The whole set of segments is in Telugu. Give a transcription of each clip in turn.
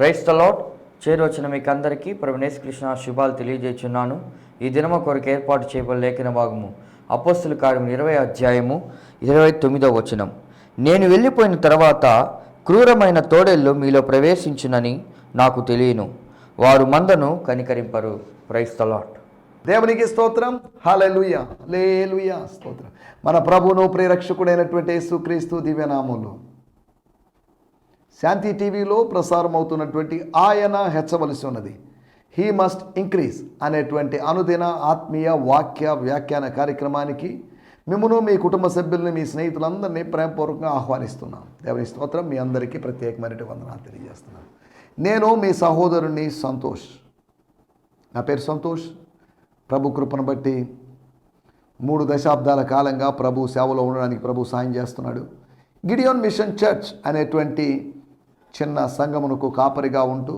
ప్రైస్ తలాట్ చేరొచ్చిన మీకు అందరికీ ప్రవణేశ్ కృష్ణ శుభాలు తెలియజేస్తున్నాను ఈ దినము కొరకు ఏర్పాటు చేయబడిన లేఖన భాగము అపోస్తుల కార్యం ఇరవై అధ్యాయము ఇరవై తొమ్మిదవ వచనం. నేను వెళ్ళిపోయిన తర్వాత క్రూరమైన తోడేళ్ళు మీలో ప్రవేశించునని నాకు తెలియను. వారు మందను కనికరింపరు. ప్రైస్ తలాట్ దేవునికి స్తోత్రం. హాలెలుయ లేలుయ స్తోత్రం. మన ప్రభువును ప్రేరక్షకుడైనటువంటి యేసుక్రీస్తు దివ్యనామంలో శాంతి టీవీలో ప్రసారం అవుతున్నటువంటి ఆయన హెచ్చవలసి ఉన్నది. హీ మస్ట్ ఇంక్రీజ్ అనేటువంటి అనుదిన ఆత్మీయ వాక్య వ్యాఖ్యాన కార్యక్రమానికి మిమ్మను మీ కుటుంబ సభ్యుల్ని మీ స్నేహితులందరినీ ప్రేమపూర్వకంగా ఆహ్వానిస్తున్నాం. దేవుని స్తోత్రం మీ అందరికీ ప్రత్యేకమైన వందనాలు తెలియజేస్తున్నాను నేను మీ సహోదరుణ్ణి సంతోష్. నా పేరు సంతోష్. ప్రభు కృపను బట్టి మూడు దశాబ్దాల కాలంగా ప్రభు సేవలో ఉండడానికి ప్రభు సాయం చేస్తున్నాడు. గిడియోన్ మిషన్ చర్చ్ అనేటువంటి చిన్న సంఘమునకు కాపరిగా ఉంటూ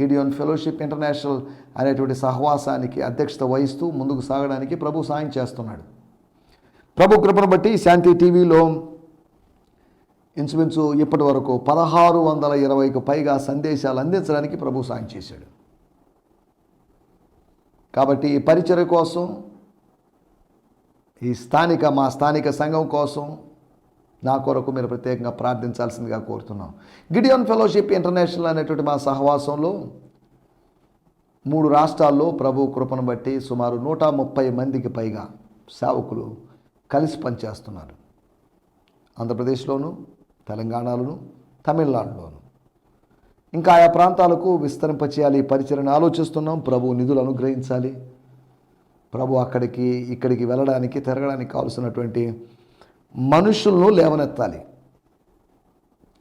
గిడియోన్ ఫెలోషిప్ ఇంటర్నేషనల్ అనేటువంటి సహవాసానికి అధ్యక్షత వహిస్తూ ముందుకు సాగడానికి ప్రభు సాయం చేస్తున్నాడు. ప్రభు కృపను బట్టి శాంతి టీవీలో ఇంచుమించు ఇప్పటి వరకు పదహారు వందల ఇరవైకి పైగా సందేశాలు అందించడానికి ప్రభు సాయం చేశాడు. కాబట్టి ఈ పరిచయ కోసం ఈ స్థానిక మా స్థానిక సంఘం కోసం నా కొరకు మీరు ప్రత్యేకంగా ప్రార్థించాల్సిందిగా కోరుతున్నాం. గిడియోన్ ఫెలోషిప్ ఇంటర్నేషనల్ అనేటువంటి మా సహవాసంలో మూడు రాష్ట్రాల్లో ప్రభు కృపను బట్టి సుమారు నూట ముప్పై మందికి పైగా సేవకులు కలిసి పనిచేస్తున్నారు. ఆంధ్రప్రదేశ్లోను తెలంగాణలోను తమిళనాడులోను. ఇంకా ఆయా ప్రాంతాలకు విస్తరింపచేయాలి చేయాలి పరిచయను ఆలోచిస్తున్నాం. ప్రభు నిధులు అనుగ్రహించాలి. ప్రభు అక్కడికి ఇక్కడికి వెళ్ళడానికి తిరగడానికి కావలసినటువంటి మనుషులను లేవనెత్తాలి.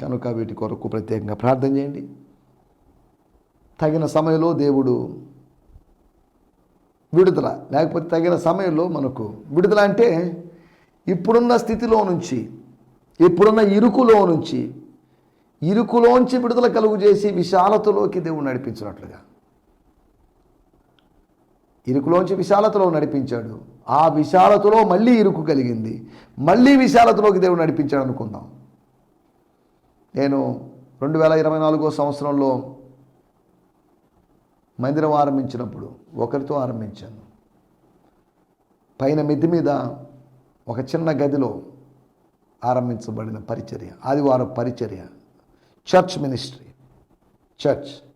కనుక వీటి కొరకు ప్రత్యేకంగా ప్రార్థన చేయండి. తగిన సమయంలో దేవుడు విడుదల లేకపోతే తగిన సమయంలో మనకు విడుదల అంటే ఇప్పుడున్న స్థితిలో నుంచి ఇప్పుడున్న ఇరుకులో నుంచి ఇరుకులోంచి విడుదల కలుగు చేసి విశాలతలోకి దేవుడు నడిపించినట్లుగా. ఇరుకులోంచి విశాలతలో నడిపించాడు. ఆ విశాలతలో మళ్ళీ ఇరుకు కలిగింది. మళ్ళీ విశాలతలోకి దేవుడు నడిపించాడు అనుకుందాం. నేను రెండు వేల ఇరవై నాలుగో సంవత్సరంలో మందిరం ఆరంభించినప్పుడు ఒకరితో ఆరంభించాను. పైన మిద్ది మీద ఒక చిన్న గదిలో ఆరంభించబడిన పరిచర్య ఆదివారం పరిచర్య చర్చ్ మినిస్ట్రీ చర్చ్.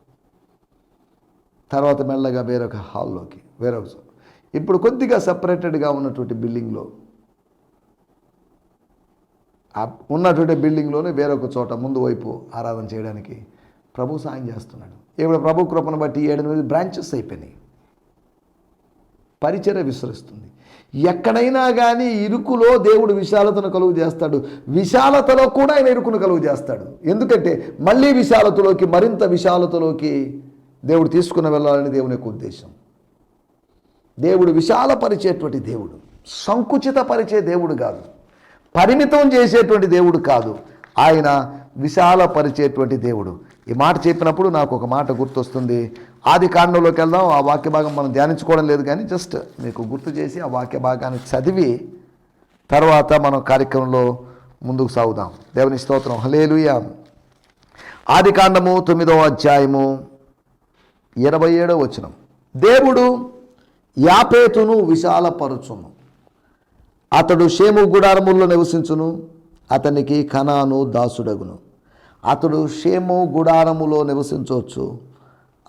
తర్వాత మెల్లగా వేరొక హాల్లోకి వేరొక ఇప్పుడు కొద్దిగా సపరేటెడ్గా ఉన్నటువంటి బిల్డింగ్లో ఉన్నటువంటి బిల్డింగ్లోనే వేరొక చోట ముందు వైపు ఆరాధన చేయడానికి ప్రభు సాయం చేస్తున్నాడు. ఇప్పుడు ప్రభు కృపను బట్టి ఏడెనిమిది బ్రాంచెస్ అయిపోయినాయి. పరిచర్య విస్తరిస్తుంది. ఎక్కడైనా కానీ ఇరుకులో దేవుడు విశాలతను కలుగు చేస్తాడు. విశాలతలో కూడా ఆయన ఇరుకును కలుగు చేస్తాడు. ఎందుకంటే మళ్ళీ విశాలతలోకి మరింత విశాలతలోకి దేవుడు తీసుకుని వెళ్ళాలని దేవుని యొక్క ఉద్దేశం. దేవుడు విశాలపరిచేటువంటి దేవుడు. సంకుచితపరిచే దేవుడు కాదు. పరిమితం చేసేటువంటి దేవుడు కాదు. ఆయన విశాలపరిచేటువంటి దేవుడు. ఈ మాట చెప్పినప్పుడు నాకు ఒక మాట గుర్తొస్తుంది. ఆది కాండంలోకి వెళ్దాం. ఆ వాక్య భాగం మనం ధ్యానించుకోవడం లేదు కానీ జస్ట్ మీకు గుర్తు చేసి ఆ వాక్య భాగాన్ని చదివి తర్వాత మనం కార్యక్రమంలో ముందుకు సాగుదాం. దేవుని స్తోత్రం. హలేలుయ ఆది కాండము తొమ్మిదవ అధ్యాయము ఇరవై ఏడవ వచనం. దేవుడు యాపేతును విశాలపరుచును. అతడు షేము గుడారముల్లో నివసించును అతనికి కణాను దాసుడగును. అతడు షేము గుడారములో నివసించవచ్చు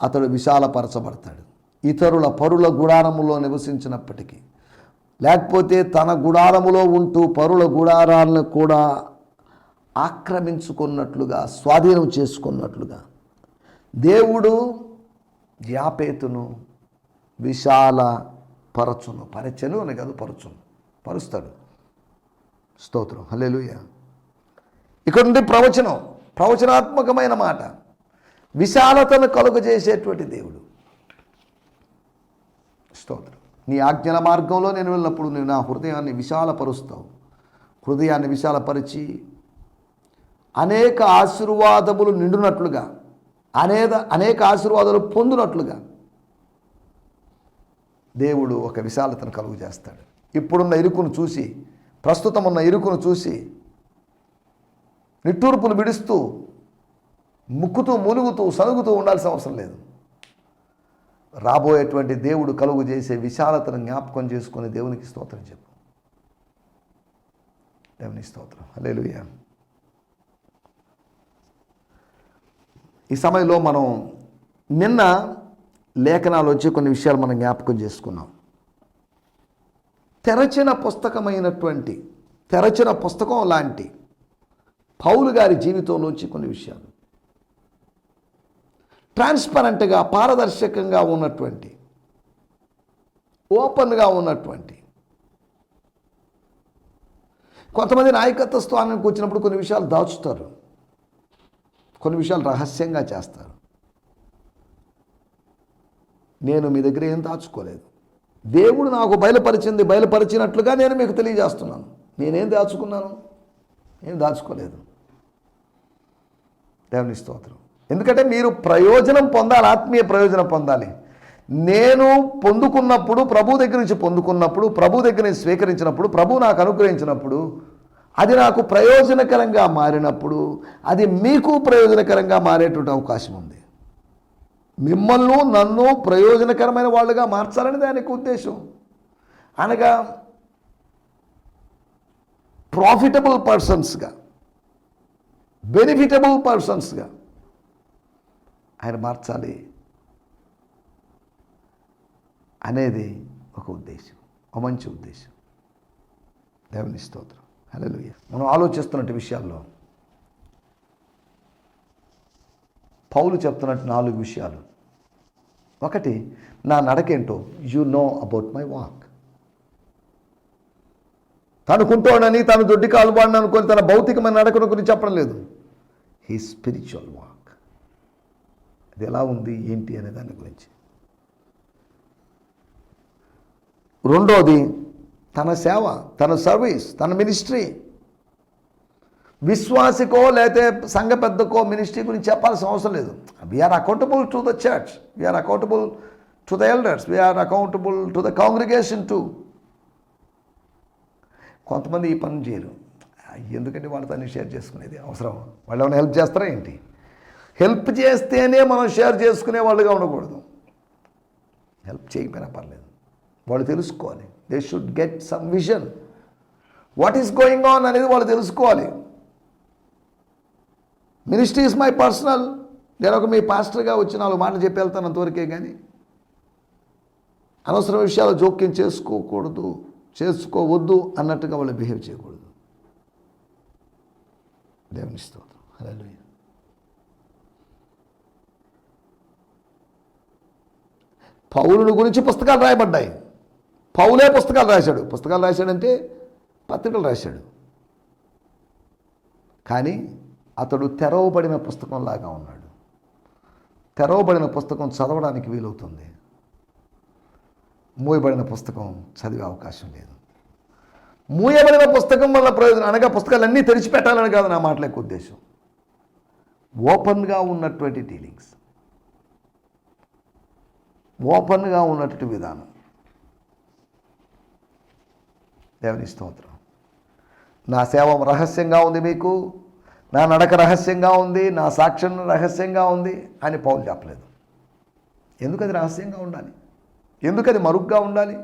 అతడు విశాలపరచబడతాడు. ఇతరుల పరుల గుడారములో నివసించినప్పటికీ లేకపోతే తన గుడారములో ఉంటూ పరుల గుడారాలను కూడా ఆక్రమించుకున్నట్లుగా స్వాధీనం చేసుకున్నట్లుగా. దేవుడు యాపేతును విశాల పరచును పరచను అని కాదు పరచును. పరుస్తాడు. స్తోత్రం. హలేలుయ ఇక్కడ నుండి ప్రవచనం ప్రవచనాత్మకమైన మాట. విశాలతను కలుగజేసేటువంటి దేవుడు. స్తోత్రం. నీ ఆజ్ఞల మార్గంలో నేను వెళ్ళినప్పుడు నేను నా హృదయాన్ని విశాలపరుస్తావు. హృదయాన్ని విశాలపరిచి అనేక ఆశీర్వాదములు నిండునట్లుగా అనేక అనేక ఆశీర్వాదాలు పొందినట్లుగా దేవుడు ఒక విశాలతను కలుగు చేస్తాడు. ఇప్పుడున్న ఇరుకును చూసి ప్రస్తుతం ఉన్న ఇరుకును చూసి నిట్టూర్పులు విడుస్తూ ముక్కుతూ ములుగుతూ సనుగుతూ ఉండాల్సిన అవసరం లేదు. రాబోయేటువంటి దేవుడు కలుగు చేసే విశాలతను జ్ఞాపకం చేసుకుని దేవునికి స్తోత్రం చెప్పు. దేవుని స్తోత్రం. హల్లెలూయా. ఈ సమయంలో మనం నిన్న లేఖనాలు వచ్చి కొన్ని విషయాలు మనం జ్ఞాపకం చేసుకున్నాం. తెరచిన పుస్తకమైనటువంటి తెరచిన పుస్తకం లాంటి పౌలు గారి జీవితంలోంచి కొన్ని విషయాలు. ట్రాన్స్పరెంట్గా పారదర్శకంగా ఉన్నటువంటి ఓపెన్గా ఉన్నటువంటి. కొంతమంది నాయకత్వ స్థానానికి వచ్చినప్పుడు కొన్ని విషయాలు దాచుతారు. కొన్ని విషయాలు రహస్యంగా చేస్తారు. నేను మీ దగ్గర ఏం దాచుకోలేదు. దేవుడు నాకు బయలుపరిచింది బయలుపరిచినట్లుగా నేను మీకు తెలియజేస్తున్నాను. నేనేం దాచుకున్నాను? నేను దాచుకోలేదు. దేవుని స్తోత్రం. ఎందుకంటే మీరు ప్రయోజనం పొందాలి ఆత్మీయ ప్రయోజనం పొందాలి. నేను పొందుకున్నప్పుడు ప్రభు దగ్గర నుంచి పొందుకున్నప్పుడు ప్రభు దగ్గర నుంచి స్వీకరించినప్పుడు ప్రభు నాకు అనుగ్రహించినప్పుడు అది నాకు ప్రయోజనకరంగా మారినప్పుడు అది మీకు ప్రయోజనకరంగా మారేటువంటి అవకాశం ఉంది. మిమ్మల్ని నన్ను ప్రయోజనకరమైన వాళ్ళుగా మార్చాలని దానికి ఉద్దేశం. అనగా ప్రాఫిటబుల్ పర్సన్స్గా బెనిఫిటబుల్ పర్సన్స్గా ఆయన మార్చాలి అనేది ఒక ఉద్దేశం ఒక మంచి ఉద్దేశం. దేవుని స్తోత్రం. హలో మనం ఆలోచిస్తున్నట్టు విషయాల్లో పౌలు చెప్తున్నట్టు నాలుగు విషయాలు. ఒకటి నా నడకేంటో you know about my walk తను కుంటోడని తను దొడ్డి కాలుబాడిని అనుకొని తన భౌతికమైన నడకను గురించి చెప్పడం లేదు. హీ స్పిరిచువల్ వాక్ అది ఎలా ఉంది ఏంటి అనే దాని గురించి. రెండోది తన సేవ తన సర్వీస్ తన మినిస్ట్రీ విశ్వాసికో లేతే సంఘ పెద్దకో మినిస్ట్రీ గురించి చెప్పాల్సిన అవసరం లేదు. We are accountable to the church we are accountable to the elders we are accountable to the congregation to కొంతమంది ఈ పని చేయరు. ఎందుకంటే వాళ్ళతో అన్ని షేర్ చేసుకునేది అవసరం. వాళ్ళు ఏమైనా హెల్ప్ చేస్తారా ఏంటి? హెల్ప్ చేస్తేనే మనం షేర్ చేసుకునే వాళ్ళుగా ఉండకూడదు. హెల్ప్ చేయకపోయినా పర్లేదు. వాళ్ళు తెలుసుకోవాలి. They should get some vision what is going on అనేది వాళ్ళు తెలుసుకోవాలి. మినిస్ట్రీ ఇస్ మై పర్సనల్ నేను ఒక మీ పాస్టర్గా వచ్చి నాలుగు మాటలు చెప్పి వెళ్తాను అంతవరకే కానీ అనవసర విషయాలు జోక్యం చేసుకోకూడదు చేసుకోవద్దు అన్నట్టుగా వాళ్ళు బిహేవ్ చేయకూడదు. దేవుని స్తోత్రం. హల్లెలూయా పౌలుని గురించి పుస్తకాలు రాయబడ్డాయి. పౌలే పుస్తకాలు రాశాడు. పుస్తకాలు రాశాడంటే పత్రికలు రాశాడు. కానీ అతడు తెరవబడిన పుస్తకంలాగా ఉన్నాడు. తెరవబడిన పుస్తకం చదవడానికి వీలవుతుంది. మూయబడిన పుస్తకం చదివే అవకాశం లేదు. మూయబడిన పుస్తకం వల్ల ప్రయోజనం అనగా పుస్తకాలన్నీ తెరిచిపెట్టాలని కాదు నా మాటలకు ఉద్దేశం. ఓపెన్గా ఉన్నటువంటి డీలింగ్స్. ఓపెన్గా ఉన్నటువంటి విధానం. దేవుని స్తోత్రం. నా సేవం రహస్యంగా ఉంది మీకు. నా నడక రహస్యంగా ఉంది నా సాక్ష్యం రహస్యంగా ఉంది అని పౌలు చెప్పలేదు. ఎందుకు అది రహస్యంగా ఉండాలి? ఎందుకు అది మరుగ్గా ఉండాలి?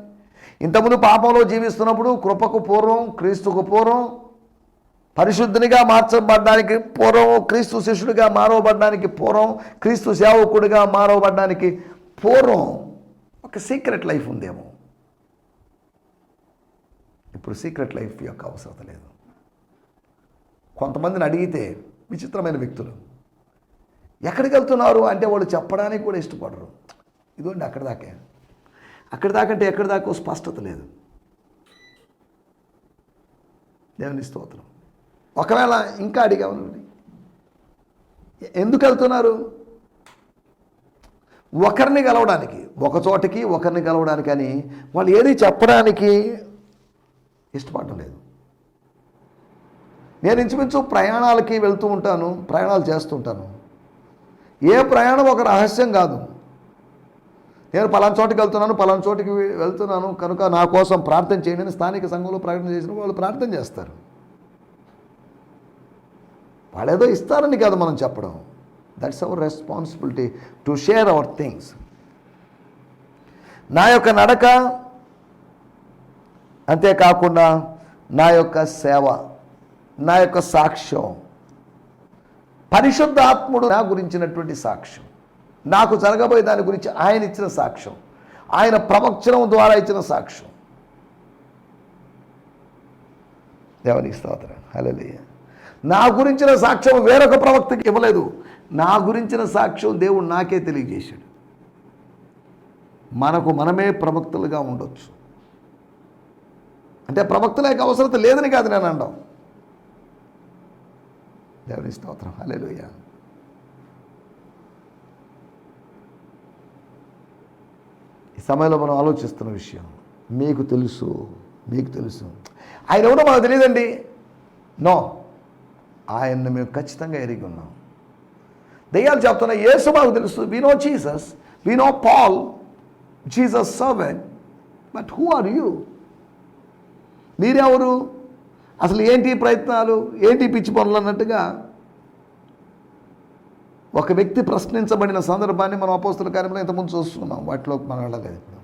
ఇంతకుముందు పాపంలో జీవిస్తున్నప్పుడు కృపకు పూర్వం క్రీస్తుకు పూర్వం పరిశుద్ధునిగా మార్చబడ్డానికి పూర్వం క్రీస్తు శిష్యుడిగా మారవబడ్డానికి పూర్వం క్రీస్తు సేవకుడిగా మారవబడ్డానికి పూర్వం ఒక సీక్రెట్ లైఫ్ ఉందేమో. ఇప్పుడు సీక్రెట్ లైఫ్ యొక్క అవసరం లేదు. కొంతమందిని అడిగితే విచిత్రమైన వ్యక్తులు ఎక్కడికి వెళ్తున్నారు? అంటే వాళ్ళు చెప్పడానికి కూడా ఇష్టపడరు. ఇదిగోండి అక్కడి దాకే. అక్కడి దాకా అంటే ఎక్కడి దాకా స్పష్టత లేదు. దేవుని స్తోత్రం. ఒకవేళ ఇంకా అడిగామనండి ఎందుకు వెళ్తున్నారు? ఒకరిని కలవడానికి ఒక చోటకి ఒకరిని కలవడానికి అని వాళ్ళు ఏది చెప్పడానికి ఇష్టపడటం లేదు. నేను ఇంచుమించు ప్రయాణాలకి వెళ్తూ ఉంటాను ప్రయాణాలు చేస్తుంటాను. ఏ ప్రయాణం ఒక రహస్యం కాదు. నేను పలానా చోటికి వెళ్తున్నాను పలానా చోటికి వెళ్తున్నాను కనుక నా కోసం ప్రార్థన చేయండి అని స్థానిక సంఘంలో ప్రకటన చేసిన వాళ్ళు ప్రార్థన చేస్తారు. వాళ్ళేదో ఇస్తారని కాదు మనం చెప్పడం. That's our responsibility to share our things నా యొక్క నడక అంతేకాకుండా నా యొక్క సేవ. నా యొక్క సాక్ష్యం. పరిశుద్ధాత్ముడు నా గురించినటువంటి సాక్ష్యం. నాకు జరగబోయే దాని గురించి ఆయన ఇచ్చిన సాక్ష్యం. ఆయన ప్రవచనం ద్వారా ఇచ్చిన సాక్ష్యం. దేవునికి స్తోత్రం. హలలియ నా గురించిన సాక్ష్యం వేరొక ప్రవక్తకి ఇవ్వలేదు. నా గురించిన సాక్ష్యం దేవుడు నాకే తెలియజేశాడు. మనకు మనమే ప్రవక్తలుగా ఉండొచ్చు. అంటే ప్రవక్తల యొక్క అవసరత లేదని కాదు నేను అండం దేవుని స్తోత్రం. హల్లెలూయా. ఈ సమయంలో మనం ఆలోచిస్తున్న విషయం మీకు తెలుసు మీకు తెలుసు. ఆయన ఎవరో మనకు తెలియదండి. నో. ఆయన్ను మేము ఖచ్చితంగా ఎరిగి ఉన్నాం. దయ్యాలు చెప్తున్నా యేసు మాకు తెలుసు. We know Jesus we know Paul Jesus servant but who are you మీరెవరు? అసలు ఏంటి ప్రయత్నాలు? ఏంటి పిచ్చి పనులు అన్నట్టుగా ఒక వ్యక్తి ప్రశ్నించబడిన సందర్భాన్ని మనం అపోస్తుల కార్యంలో ఇంతకుముందు చూస్తున్నాం. వాటిలోకి మనం వెళ్ళలేదు ఇప్పుడు.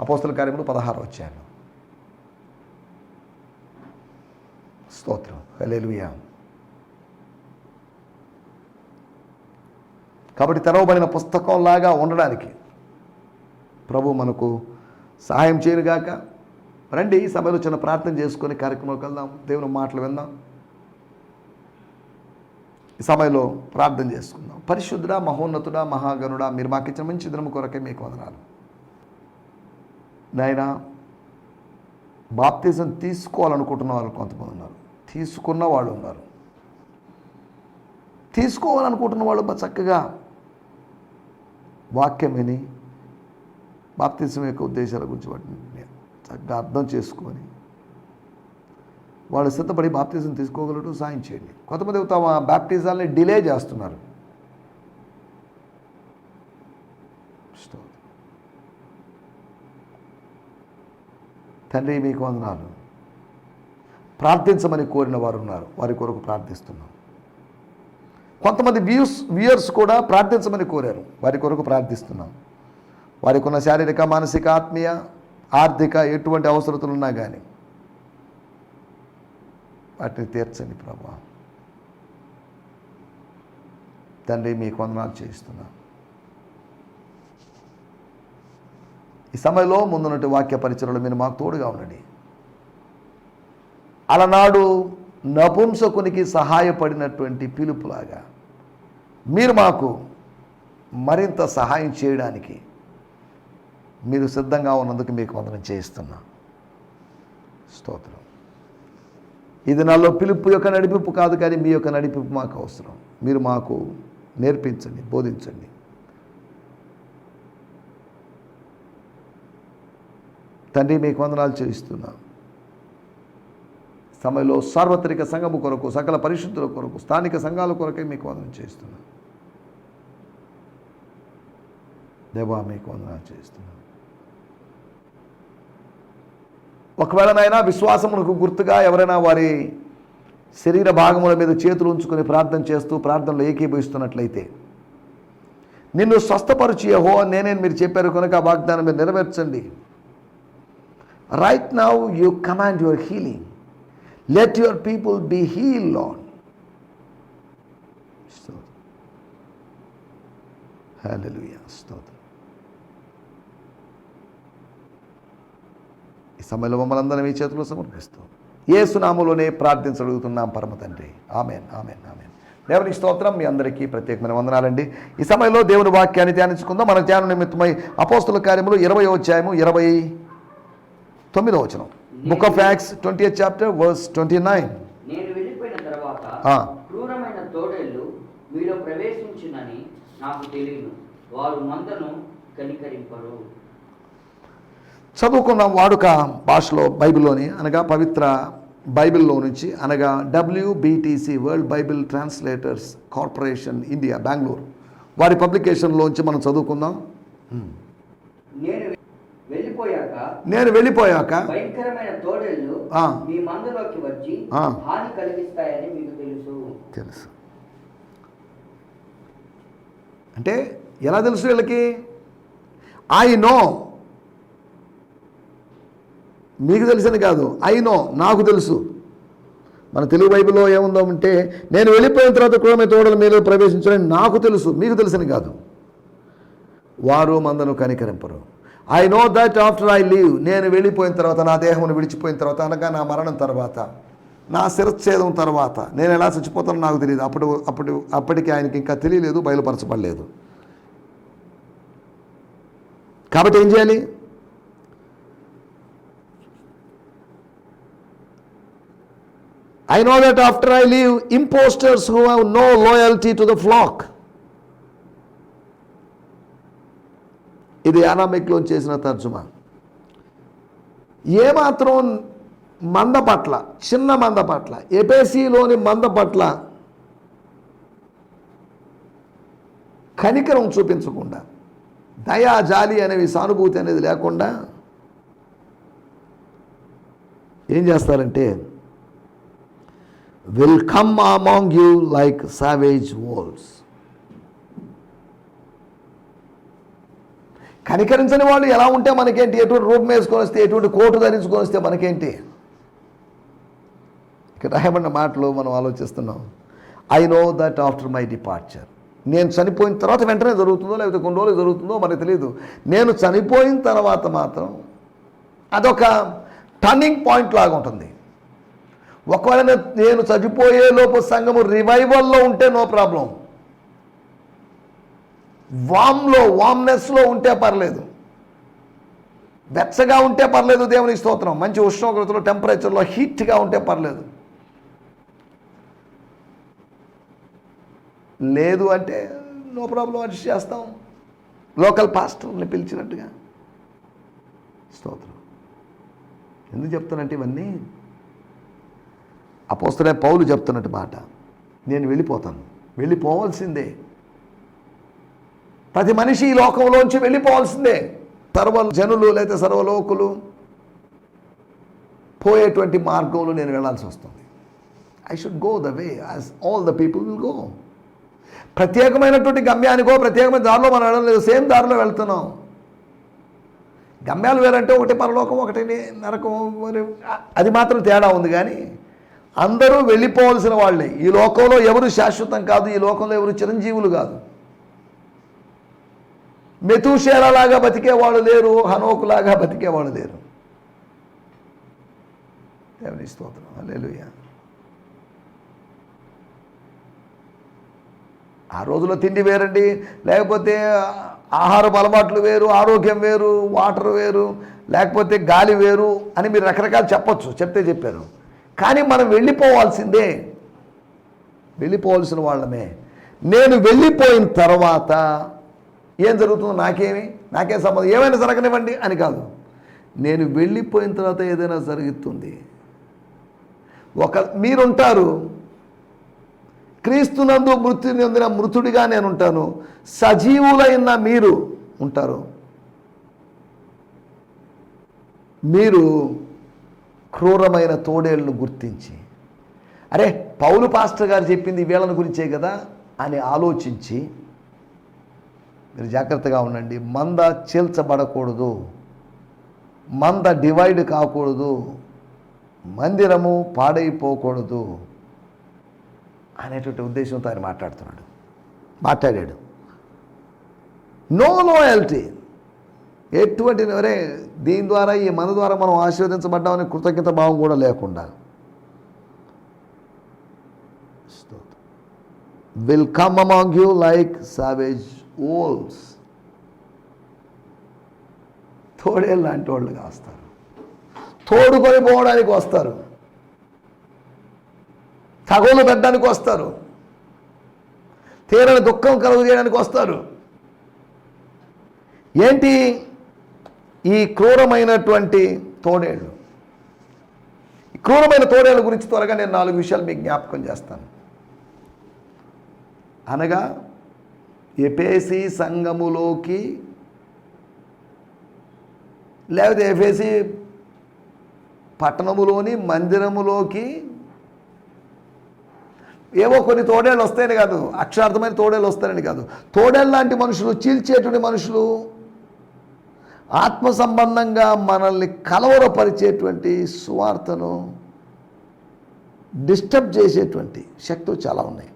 అపోస్తుల కార్యంలో పదహారు వచ్చాను స్తోత్రం. హల్లెలూయా. కాబట్టి తెరవబడిన పుస్తకంలాగా ఉండడానికి ప్రభు మనకు సహాయం చేయనుగాక రండి ఈ సమయంలో చిన్న ప్రార్థన చేసుకొని కార్యక్రమంలోకి వెళ్దాం దేవుని మాటలు విందాం. ఈ సమయంలో ప్రార్థన చేసుకుందాం. పరిశుద్ధుడా మహోన్నతుడా మహాగణుడా మీరు మాకు ఇచ్చిన మంచి దినము కొరకే మీకు వదనాలు. నాయన బాప్తిజం తీసుకోవాలనుకుంటున్న వాళ్ళు కొంతమంది ఉన్నారు. తీసుకున్న వాళ్ళు ఉన్నారు. తీసుకోవాలనుకుంటున్న వాళ్ళు చక్కగా వాక్యం విని బాప్తిజం యొక్క ఉద్దేశాల గురించి వాటిని చక్కగా అర్థం చేసుకొని వాళ్ళు సిద్ధపడి బాప్తిజం తీసుకోగలటం సాయం చేయండి. కొంతమంది తమ బాప్టిజాల్ని డిలే చేస్తున్నారు. తండ్రి మీకు వందనాలు. ప్రార్థించమని కోరిన వారు ఉన్నారు వారి కొరకు ప్రార్థిస్తున్నాం. కొంతమంది వ్యూస్ వ్యూయర్స్ కూడా ప్రార్థించమని కోరారు. వారి కొరకు ప్రార్థిస్తున్నాం. వారికి ఉన్న శారీరక మానసిక ఆత్మీయ ఆర్థిక ఎటువంటి అవసరతలు ఉన్నా కానీ వాటిని తీర్చండి ప్రభా. తండ్రి మీకు వందనాలు చేయిస్తున్నా. ఈ సమయంలో ముందున్నట్టు వాక్య పరిచయలు మీరు మాకు తోడుగా ఉండండి. అలనాడు నపుంసకునికి సహాయపడినటువంటి పిలుపులాగా మీరు మాకు మరింత సహాయం చేయడానికి మీరు సిద్ధంగా ఉన్నందుకు మీకు వందనం చేయిస్తున్నా. స్తోత్రం. ఇది నాలో పిలుపు యొక్క నడిపింపు కాదు కానీ మీ యొక్క నడిపింపు మాకు అవసరం. మీరు మాకు నేర్పించండి బోధించండి. తండ్రి మీకు వందనాలు చేయిస్తున్నా. సమయంలో సార్వత్రిక సంఘము కొరకు సకల పరిశుద్ధుల కొరకు స్థానిక సంఘాల కొరకే మీకు వందనం చేస్తున్నా దేవా మీకు వందనాలు చేస్తున్నా ఒకవేళ నాయన విశ్వాసమునకు గుర్తుగా ఎవరైనా వారి శరీర భాగముల మీద చేతులు ఉంచుకొని ప్రార్థన చేస్తూ ప్రార్థనలో ఏకీభవిస్తున్నట్లయితే నిన్ను స్వస్థపరిచి యహో నేనే మీరు చెప్పారు కనుక ఆ వాగ్దానం మీరు నెరవేర్చండి. Right now you command your healing let your people be heal lawn hallelujah స్తోత్రం ఈ సమయంలో మమ్మల్ని అందరం మీ చేతుల్లో సమర్పిస్తాం ఏ సునాములోనే ప్రార్థించగలుగుతున్నాం పరమ తండ్రి. Amen amen amen. దేవుని స్తోత్రం మీ అందరికీ ప్రత్యేకమైన వందనాలండి. ఈ సమయంలో దేవుని వాక్యాన్ని ధ్యానించుకుందాం. మన ధ్యాన నిమిత్తమై అపోస్తుల కార్యములు ఇరవై అధ్యాయము ఇరవై తొమ్మిదో వచనం. Book of acts twenty chapter verse twenty nine నేను వెళ్ళిపోయిన తర్వాత ఆ. క్రూరమైన తోడేళ్ళు మీలో ప్రవేశించునని నాకు తెలియను వారు మందను కనికరింపరు. చదువుకున్న వాడుక భాషలో బైబిల్లోని అనగా పవిత్ర బైబిల్లో నుంచి అనగా WBTC world Bible translators corporation India Bengaluru వారి పబ్లికేషన్లోంచి మనం చదువుకుందాం. నేను వెళ్ళిపోయాక నేను వెళ్ళిపోయాక భయంకరమైన తోడేళ్ళు ఆ. మీ మందలోకి వచ్చి ఆ. హాని కలిగిస్తాయని మీకు తెలుసు. తెలుసు. అంటే ఎలా తెలుసు వీళ్ళకి? ఐ నో మీకు తెలిసిన కాదు. అయినో నాకు తెలుసు. మన తెలుగు బైబిల్లో ఏముందో అంటే నేను వెళ్ళిపోయిన తర్వాత కూడా మీ తోడల మీరు ప్రవేశించాలని నాకు తెలుసు మీకు తెలిసిన కాదు. వారు మందను కనికరింపరు. I know that after I leave నేను వెళ్ళిపోయిన తర్వాత నా దేహమును విడిచిపోయిన తర్వాత అనగా నా మరణం తర్వాత నా శిరచ్ఛేదం తర్వాత నేను ఎలా చచ్చిపోతానో నాకు తెలియదు. అప్పుడు అప్పుడు అప్పటికి ఆయనకి ఇంకా తెలియలేదు బయలుపరచబడలేదు. కాబట్టి ఏం చేయాలి? I know that after I leave impostors who have no loyalty to the flock ఇది అనామిక్లో చేసిన తర్జుమా. ఏమాత్రం మంద పట్ల చిన్న మంద పట్ల ఎపేసీలోని మంద పట్ల కనికరం చూపించకుండా దయా జాలి అనేవి సానుభూతి అనేది లేకుండా ఏం చేస్తారంటే will come among you like savage wolves కనికరించని వాళ్ళు ఎలా ఉంటే మనకేంటి? ఎటువంటి రూపం వేసుకొని వస్తే ఎటువంటి కోటు ధరించుకొని వస్తే మనకేంటి? ఇక్కడ రాయబడిన మాటలు మనం ఆలోచిస్తున్నాం. I know that after my departure నేను చనిపోయిన తర్వాత వెంటనే జరుగుతుందో లేకపోతే కొన్ని రోజులు జరుగుతుందో మనకు తెలియదు నేను చనిపోయిన తర్వాత మాత్రం అదొక టర్నింగ్ పాయింట్ లాగా ఉంటుంది. ఒకవేళ నేను చనిపోయే లోపు సంఘము రివైవల్లో ఉంటే నో ప్రాబ్లం వామ్లో వామ్నెస్లో ఉంటే పర్లేదు. వెచ్చగా ఉంటే పర్లేదు దేవునికి స్తోత్రం. మంచి ఉష్ణోగ్రతలో టెంపరేచర్లో హీట్గా ఉంటే పర్లేదు. లేదు అంటే నో ప్రాబ్లం అడ్జస్ట్ చేస్తాం. లోకల్ పాస్టర్ని పిలిచినట్టుగా. స్తోత్రం. ఎందుకు చెప్తానంటే ఇవన్నీ అపోస్తలే పౌలు చెప్తున్నట్టు మాట. నేను వెళ్ళిపోతాను. వెళ్ళిపోవాల్సిందే. ప్రతి మనిషి ఈ లోకంలోంచి వెళ్ళిపోవాల్సిందే. సర్వ జనులు లేదా సర్వలోకులు పోయేటువంటి మార్గంలో నేను వెళ్ళాల్సి వస్తుంది. I should go the way as all the people will go ప్రత్యేకమైనటువంటి గమ్యానికో ప్రత్యేకమైన దారిలో మనం వెళ్ళడం లేదు. సేమ్ దారిలో వెళ్తున్నాం. గమ్యాలు వేరంటే ఒకటి పరలోకం ఒకటి నరకం మరి అది మాత్రం తేడా ఉంది కానీ అందరూ వెళ్ళిపోవలసిన వాళ్ళే. ఈ లోకంలో ఎవరు శాశ్వతం కాదు ఈ లోకంలో ఎవరు చిరంజీవులు కాదు. మెతుషేరలాగా బతికేవాళ్ళు లేరు హనోకులాగా బతికేవాళ్ళు లేరు. దేవుని స్తోత్రం. ఆ రోజులో తిండి వేరండి లేకపోతే ఆహారపు అలవాట్లు వేరు ఆరోగ్యం వేరు వాటర్ వేరు లేకపోతే గాలి వేరు అని మీరు రకరకాలు చెప్పొచ్చు. చెప్తే చెప్పారు కానీ మనం వెళ్ళిపోవాల్సిందే. వెళ్ళిపోవాల్సిన వాళ్ళమే. నేను వెళ్ళిపోయిన తర్వాత ఏం జరుగుతుందో నాకేమి? నాకేం సంబంధం? ఏమైనా జరగనివ్వండి అని కాదు. నేను వెళ్ళిపోయిన తర్వాత ఏదైనా జరుగుతుంది. ఒక మీరుంటారు. క్రీస్తునందు మృత్యుని నొందిన మృతుడిగా నేను ఉంటాను సజీవులైన మీరు ఉంటారు. మీరు క్రూరమైన తోడేళ్ళను గుర్తించి అరే పౌలు పాస్టర్ గారు చెప్పింది వీళ్ళని గురించే కదా అని ఆలోచించి మీరు జాగ్రత్తగా ఉండండి. మంద చీల్చబడకూడదు. మంద డివైడ్ కాకూడదు. మందిరము పాడైపోకూడదు అనేటువంటి ఉద్దేశంతో ఆయన మాట్లాడుతున్నాడు. మాట్లాడాడు. No loyalty. ఎటువంటి వరే దీని ద్వారా ఈ మన ద్వారా మనం ఆశీర్వదించబడ్డామని కృతజ్ఞత భావం కూడా లేకుండా. Will come among you like savage wolves తోడే లాంటి వాళ్ళుగా వస్తారు తోడుకొని పోవడానికి వస్తారు. తగులు పెట్టడానికి వస్తారు. తీరని దుఃఖం కలుగు చేయడానికి వస్తారు. ఏంటి? ఈ క్రూరమైనటువంటి తోడేళ్ళు. ఈ క్రూరమైన తోడేళ్ళ గురించి త్వరగా నేను నాలుగు విషయాలు మీకు జ్ఞాపకం చేస్తాను. అనగా ఎఫేసి సంఘములోకి లేకపోతే ఎఫేసి పట్టణములోని మందిరములోకి ఏవో కొన్ని తోడేళ్ళు వస్తాయని కాదు అక్షరార్థమైన తోడేళ్ళు వస్తాయని కాదు. తోడేళ్ళ లాంటి మనుషులు చీల్చేటువంటి మనుషులు ఆత్మ సంబంధంగా మనల్ని కలవరపరిచేటువంటి సువార్తను డిస్టర్బ్ చేసేటువంటి శక్తులు చాలా ఉన్నాయి.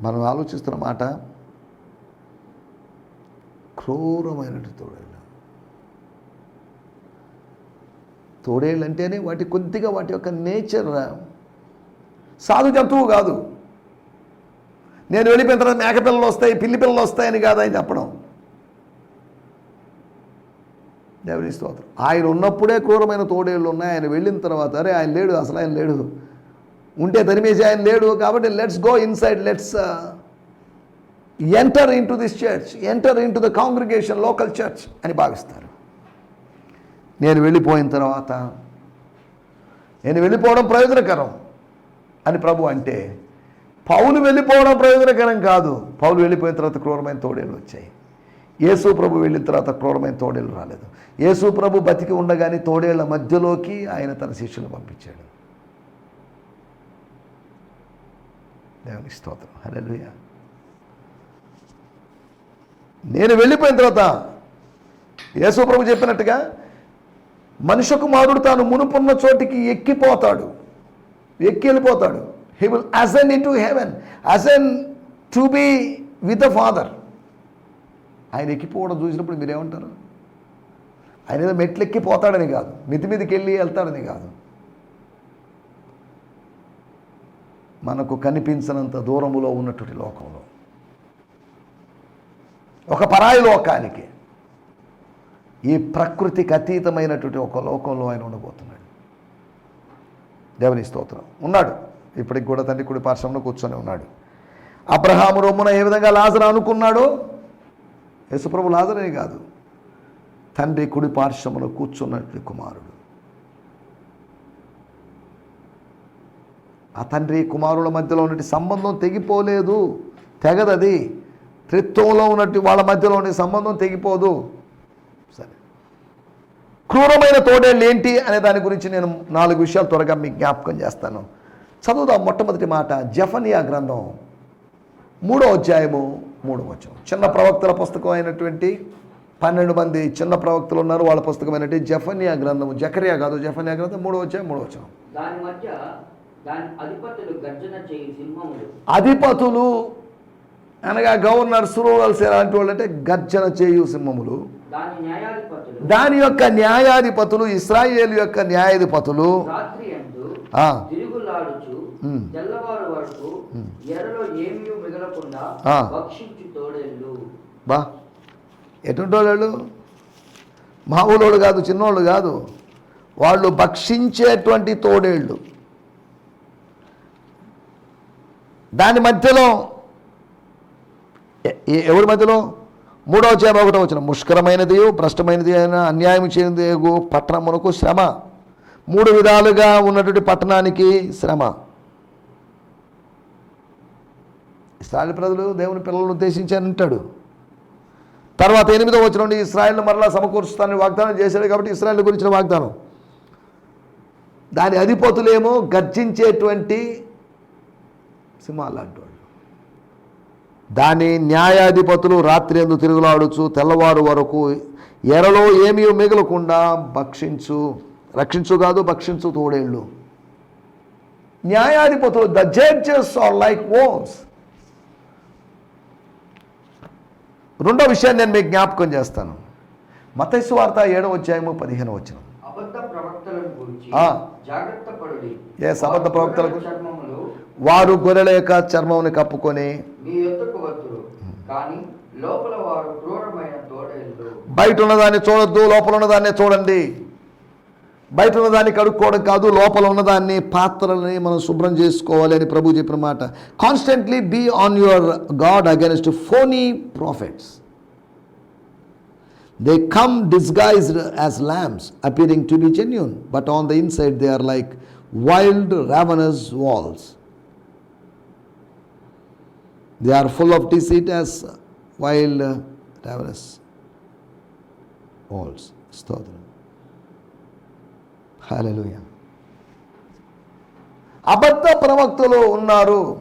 మనం ఆలోచిస్తున్న మాట క్రూరమైనటువంటి తోడేళ్ళు. తోడేళ్ళు అంటేనే వాటి కొద్దిగా వాటి యొక్క నేచర్ సాధు జంతువు కాదు. నేను వెళ్ళిపోయిన తర్వాత మేకపిల్లలు వస్తాయి పిల్లి పిల్లలు వస్తాయని కాదు ఆయన చెప్పడం. దేవుని స్తోత్రం. ఆయన ఉన్నప్పుడే క్రూరమైన తోడేళ్ళు ఉన్నాయి. ఆయన వెళ్ళిన తర్వాత అరే ఆయన లేడు అసలు ఆయన లేడు. ఉంటే తరిమేసి ఆయన లేడు కాబట్టి let's go inside let's enter into this church enter into the congregation local church అని భావిస్తారు. నేను వెళ్ళిపోయిన తర్వాత నేను వెళ్ళిపోవడం ప్రయోజనకరం అని ప్రభు అంటే పౌలు వెళ్ళిపోవడం ప్రయోజనకరం కాదు. పౌలు వెళ్ళిపోయిన తర్వాత క్రూరమైన తోడేళ్ళు వచ్చాయి. యేసు ప్రభు వెళ్ళిన తర్వాత క్రూరమైన తోడేళ్ళు రాలేదు. యేసు ప్రభు బతికి ఉండగానే తోడేళ్ళ మధ్యలోకి ఆయన తన శిష్యులు పంపించాడు. దేవుని స్తోత్రం. హల్లెలూయా. నేను వెళ్ళిపోయిన తర్వాత యేసు ప్రభు చెప్పినట్టుగా మనిషి కుమారుడు తాను మునుపున్న చోటికి ఎక్కిపోతాడు. ఎక్కి వెళ్ళిపోతాడు. He will ascend into heaven ascend to be with the father ఆయన ఎక్కిపోవడం చూసినప్పుడు మీరేమంటారు? ఆయన ఏదో మెట్లు ఎక్కిపోతాడని కాదు. మితి మీదకి వెళ్ళి వెళ్తాడని కాదు. మనకు కనిపించనంత దూరములో ఉన్నటువంటి లోకంలో. ఒక పరాయి లోకానికి ఈ ప్రకృతికి అతీతమైనటువంటి ఒక లోకంలో ఆయన ఉండబోతున్నాడు. దేవుని స్తోత్రం. ఉన్నాడు. ఇప్పటికి కూడా తండ్రి కుడి పార్శ్వంలో కూర్చొని ఉన్నాడు. అబ్రహాము రొమ్మున ఏ విధంగా లాజర్ అనుకున్నాడో? యశుప్రభు లాజరే కాదు. తండ్రి కుడి పార్శ్వములో కూర్చున్నట్లు కుమారుడు. ఆ తండ్రి కుమారుల మధ్యలో ఉన్నటి సంబంధం తెగిపోలేదు. తెగదది. త్రిత్వంలో ఉన్నట్టు వాళ్ళ మధ్యలో ఉండే సంబంధం తెగిపోదు. సరే. క్రూరమైన తోడేళ్ళు ఏంటి అనే దాని గురించి నేను నాలుగు విషయాలు త్వరగా మీకు జ్ఞాపకం చేస్తాను. చదువుదాం మొట్టమొదటి మాట జఫనియా గ్రంథం మూడో అధ్యాయము మూడో వచనం. చిన్న ప్రవక్తల పుస్తకం అయినటువంటి పన్నెండు మంది చిన్న ప్రవక్తలు ఉన్నారు. వాళ్ళ పుస్తకమైనటువంటి జఫనియా గ్రంథము జకరియా కాదు జఫనియా గ్రంథం మూడో అధ్యాయం మూడో వచనం. దాని మధ్య దాని అధిపతులు అనగా గవర్నర్స్ రూరల్స్ ఎలాంటి వాళ్ళు అంటే గర్జన చేయు సింహములు. దాని యొక్క న్యాయాధిపతులు ఇస్రాయేల్ యొక్క న్యాయాధిపతులు. తెల్లవారు వరకు ఎరలో ఏమీ మిగలకుండా. భక్షించు తోడేళ్ళు. బా. ఎటువంటి వాళ్ళు మామూలోళ్ళు కాదు చిన్నోళ్ళు కాదు. వాళ్ళు భక్షించేటువంటి తోడేళ్ళు. దాని మధ్యలో ఎవరి మధ్యలో? మూడో అధ్యాయం ఒకటో వచ్చిన. ముష్కరమైనది భ్రష్టమైనది అయిన అన్యాయం చేయనిది పట్టణమునకు శ్రమ. మూడు విధాలుగా ఉన్నటువంటి పట్టణానికి శ్రమ. ఇస్రాయల్ ప్రజలు దేవుని పిల్లలను ఉద్దేశించి అంటాడు. తర్వాత ఎనిమిదో వచ్చిన నుండి ఇస్రాయల్ను మరలా సమకూరుస్తానని వాగ్దానం చేశాడు కాబట్టి ఇస్రాయల్ గురించిన వాగ్దానం. దాని అధిపతులేమో గర్జించేటువంటి సింహాలు అంటాడు దాని న్యాయాధిపతులు రాత్రి ఎందు తిరుగులాడుచు తెల్లవారు వరకు ఎరలో ఏమీ మిగలకుండా భక్షించు రక్షించు కాదు భక్షించు తోడేళ్ళు. న్యాయాధిపతులు the judges are like wolves రెండో విషయాన్ని నేను మీకు జ్ఞాపకం చేస్తాను. మతైసు వార్త ఏడవ అధ్యాయము పదిహేను వచ్చిన Yes, అబద్ధ ప్రవక్తల గురించి. చర్మములు వారు గొర్రెల యొక్క చర్మముని కప్పుకొని బయట ఉన్నదాన్ని చూడొద్దు లోపల ఉన్నదాన్నే చూడండి. బయట ఉన్నదాన్ని కడుక్కోవడం కాదు లోపల ఉన్నదాన్ని పాత్రలని మనం శుభ్రం చేసుకోవాలి అని ప్రభు చెప్పిన మాట. Constantly be on your guard against phony prophets they come disguised as lambs appearing to be genuine but on the inside they are like wild ravenous wolves they are full of deceit as wild ravenous wolves స్తోత్రం హాలూయ అబద్ధ ప్రవక్తలు ఉన్నారు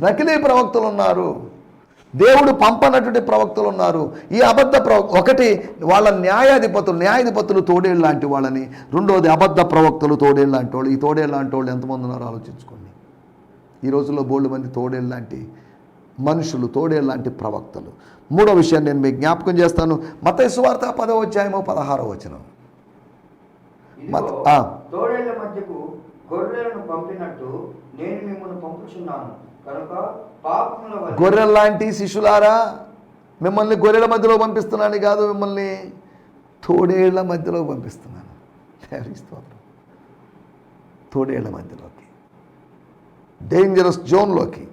నకిలీ ప్రవక్తలు ఉన్నారు దేవుడు పంపనటువంటి ప్రవక్తలు ఉన్నారు. ఈ అబద్ధ ప్రవ ఒకటి వాళ్ళ న్యాయాధిపతులు న్యాయాధిపతులు తోడేళ్ళు లాంటి వాళ్ళని రెండోది అబద్ధ ప్రవక్తలు తోడేళ్ళు లాంటి వాళ్ళు. ఈ తోడేళ్ళు లాంటి వాళ్ళు ఎంతమంది ఉన్నారో ఆలోచించుకోండి. ఈ రోజుల్లో బోల్డ్ మంది తోడేళ్ళు లాంటి మనుషులు తోడేళ్ళు లాంటి ప్రవక్తలు. మూడో విషయం నేను మీకు జ్ఞాపకం చేస్తాను. మత సువార్త పదవ అధ్యాయము పదహారో వచనం. తోడేళ్ళ మధ్యకు గొర్రెలను పంపినట్టు నేను మిమ్మల్ని పంపుచున్నాను. కనుక పాపముల గొర్రెల లాంటి శిష్యులారా మిమ్మల్ని గొర్రెల మధ్యలో పంపిస్తున్నాను కాదు మిమ్మల్ని తోడేళ్ళ మధ్యలో పంపిస్తున్నాను. స్తోత్రం. తోడేళ్ళ మధ్యలోకి. డేంజరస్ జోన్లోకి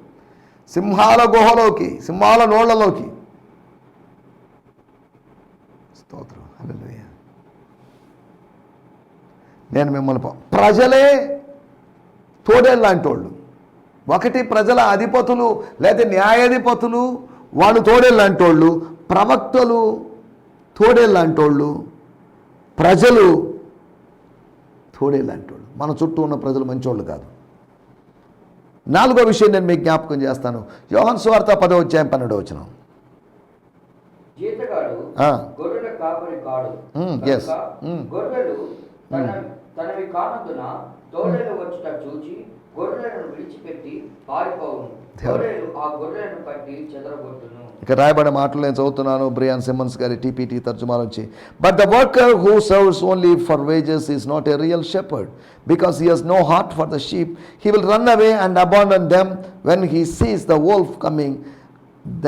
సింహాల గుహలోకి సింహాల నోళ్ళలోకి. స్తోత్రం. హల్లెలూయా. నేను మిమ్మల్ని ప్రజలే తోడేళ్ళు లాంటి వాళ్ళు ఒకటి ప్రజల అధిపతులు లేదా న్యాయాధిపతులు వాళ్ళు తోడేళ్ళు లాంటి వాళ్ళు ప్రవక్తలు తోడేళ్ళు లాంటి వాళ్ళు ప్రజలు తోడేళ్ళు లాంటి వాళ్ళు మన చుట్టూ ఉన్న ప్రజలు మంచోళ్ళు కాదు. నాలుగో విషయం నేను మీకు జ్ఞాపకం చేస్తాను. యోహన్ స్వార్త పదో అధ్యాయం పన్నెండో వచ్చిన జీతగాడు తనవి కానందున తోడేలు వచ్చుట చూచి గొర్రెలను విడిచిపెట్టి పారిపోవును. గొర్రెలు ఆ గొర్రెలను పట్టి చెదరగొట్టును. ఇక రాయబడిన మాటలు నేను చదువుతున్నాను. బ్రియాన్ సిమ్మన్స్ గారి టీపీటీ తర్జుమా నుంచి. But the worker who serves only for wages is not a real shepherd because he has no heart for the sheep he will run away and abandon them when he sees the wolf coming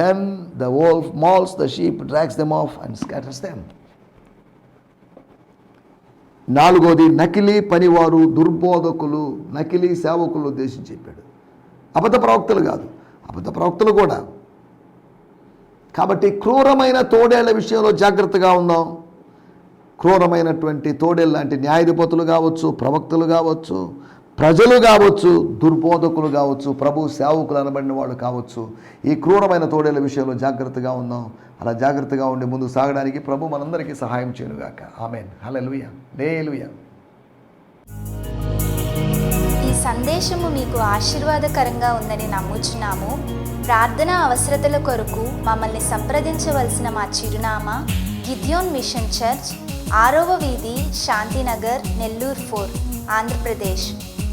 then the wolf mauls the sheep drags them off and scatters them నాలుగోది నకిలీ పనివారు దుర్బోధకులు నకిలీ సేవకులు ఉద్దేశించి చెప్పాడు. అబద్ధ ప్రవక్తలు కాదు అబద్ధ ప్రవక్తలు కూడా. కాబట్టి క్రూరమైన తోడేళ్ళ విషయంలో జాగ్రత్తగా ఉందాం. క్రూరమైనటువంటి తోడేళ్ళ లాంటి న్యాయాధిపతులు కావచ్చు ప్రవక్తలు కావచ్చు ప్రజలు కావచ్చు దుర్బోధకులు కావచ్చు ప్రభు సేవకులు అనబడిన వాళ్ళు కావచ్చు ఈ క్రూరమైన తోడేల విషయంలో జాగ్రత్తగా ఉందాం. అలా జాగ్రత్తగా ఉండి ముందు సాగడానికి ప్రభు మనందరికీ సహాయం చేయనుగాక. ఆమెన్. హల్లెలూయా. లేలుయా ఈ సందేశము మీకు ఆశీర్వాదకరంగా ఉందని నమ్ముచున్నాము. ప్రార్థన అవసరతల కొరకు మమ్మల్ని సంప్రదించవలసిన మా చిరునామా గిద్యోన్ మిషన్ చర్చ్ ఆరవ వీధి శాంతినగర్ నెల్లూరు ఫోర్ ఆంధ్రప్రదేశ్.